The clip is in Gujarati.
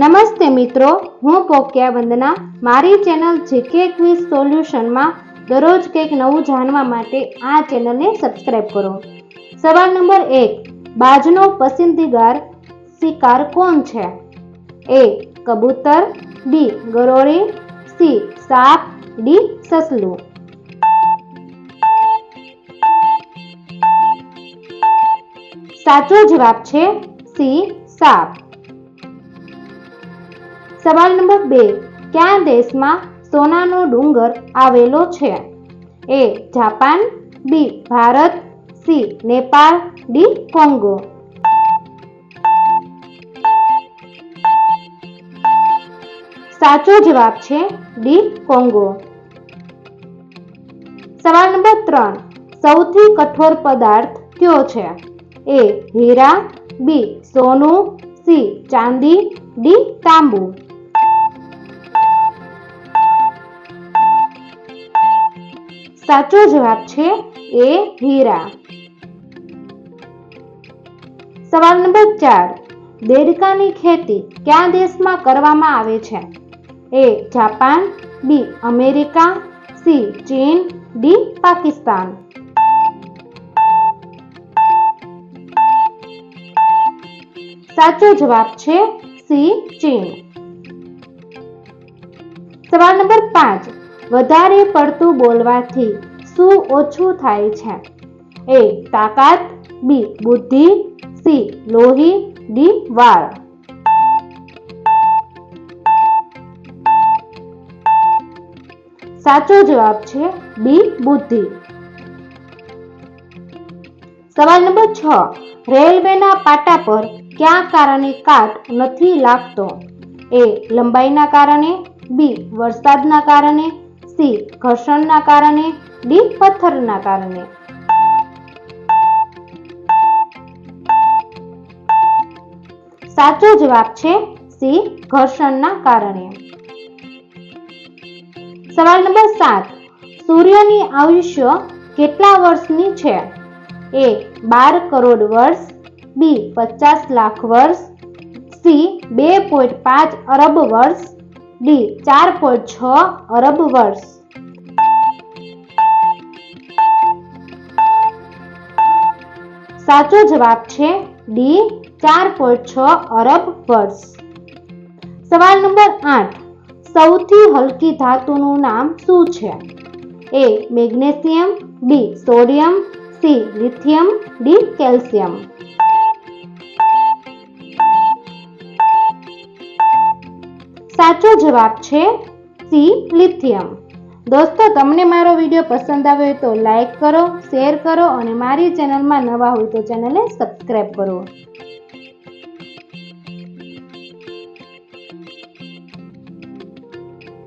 નમસ્તે મિત્રો, હું પોક્યા વંદના. મારી ચેનલ જીકે ક્વિઝ સોલ્યુશનમાં દરરોજ કંઈક નવું જાણવા માટે આ ચેનલને સબસ્ક્રાઇબ કરો. સવાલ નંબર એક, બાજનો પસંદીદાર શિકાર કોણ છે? એ, કબૂતર, બી, ગરોળી, સી, સાપ, ડી, સસલું. સાચો જવાબ છે સી, સાપ. સવાલ નંબર બે, કયા દેશમાં સોનાનો ડુંગર આવેલો છે? A, Japan, B, Bharat, C, Nepal, D, Congo. સાચો જવાબ છે ડી, કોંગો. સવાલ નંબર ત્રણ, સૌથી કઠોર પદાર્થ કયો છે? એ, હીરા, બી, સોનું, સી, ચાંદી, ડી, તાંબુ. સાચો જવાબ છે એ હીરા. સવાલ નંબર ચાર. દેડકાની ખેતી કયા દેશમાં કરવામાં આવે છે? A Japan, B America, C ચીન, ડી પાકિસ્તાન. સાચો જવાબ છે સી ચીન. સવાલ નંબર પાંચ. વધારે પડતું બોલવાથી શું ઓછું થાય છે? એ તાકાત, બી બુદ્ધિ, સી લોહી, ડી વાળ. સાચો જવાબ છે બી બુદ્ધિ. સવાલ નંબર છ. રેલવેના પાટા પર ક્યાં કારણે કાટ નથી લાગતો? એ લંબાઈના કારણે, બી વરસાદના કારણે સી, ઘર્ષણના કારણે, ડી, પથ્થરના કારણે. સાચો જવાબ છે સી, ઘર્ષણના કારણે. સવાલ નંબર સાત, સૂર્યની આયુષ્ય કેટલા વર્ષની છે? એ, બાર કરોડ વર્ષ, બી, પચાસ લાખ વર્ષ, સી, બે પોઈન્ટ પાંચ અરબ વર્ષ ડી, ચાર પોઈન્ટ છ અરબ વર્ષ. સાચો જવાબ છે ડી, ચાર પોઈન્ટ છ અરબ વર્ષ. સવાલ નંબર આઠ, સૌથી હલકી ધાતુનું નામ શું છે? A, magnesium, B, sodium, C, lithium, D, calcium. સાચો જવાબ છે સી, લિથિયમ. દોસ્તો, તમને મારો વીડિયો પસંદ આવ્યો તો લાઈક કરો, શેર કરો અને મારી ચેનલમાં નવા હોય તો ચેનલને સબસ્ક્રાઈબ કરો.